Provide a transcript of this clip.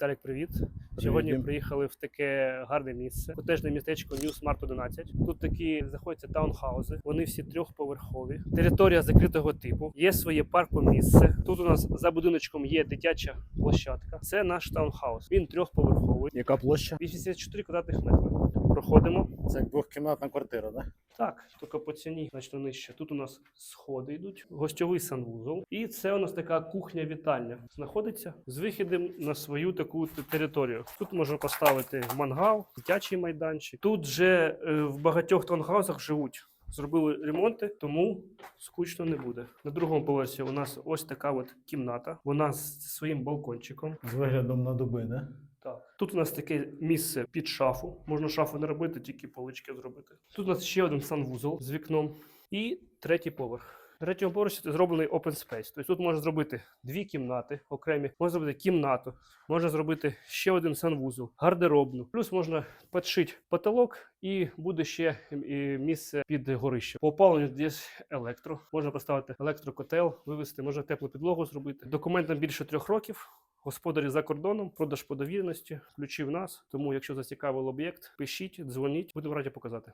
Віталік, привіт. Сьогодні приїхали в таке гарне місце. Котежне містечко New Smart 11. Тут такі знаходяться таунхаузи. Вони всі трьохповерхові. Територія закритого типу. Є своє паркомісце. Тут у нас за будиночком є дитяча площадка. Це наш таунхаус. Він трьохповерховий. Яка площа? 84 квадратних метри. Проходимо. Це двохкімнатна квартира, да? Так, тільки по ціні значно нижче. Тут у нас сходи йдуть, гостьовий санвузол, і це у нас така кухня-вітальня. Знаходиться з вихідом на свою таку територію. Тут можна поставити мангал, дитячий майданчик. Тут же е, в багатьох таунхаузах живуть. Зробили ремонти, тому скучно не буде. На другому поверсі у нас ось така от кімната. Вона з своїм балкончиком. З виглядом на дуби, да? Так. Тут у нас таке місце під шафу. Можна шафу не робити, тільки полички зробити. Тут у нас ще один санвузол з вікном і третій поверх. На третьому поверсі зроблений open space. Тобто тут можна зробити дві кімнати окремі, можна зробити кімнату, можна зробити ще один санвузол, гардеробну. Плюс можна підшити потолок і буде ще місце під горище. По опаленню десь електро. Можна поставити електрокотел, вивести, можна теплу підлогу зробити. Документам більше трьох років. Господарі за кордоном, продаж по довіреності, ключі в нас. Тому, якщо зацікавив об'єкт, пишіть, дзвоніть, будемо раді показати.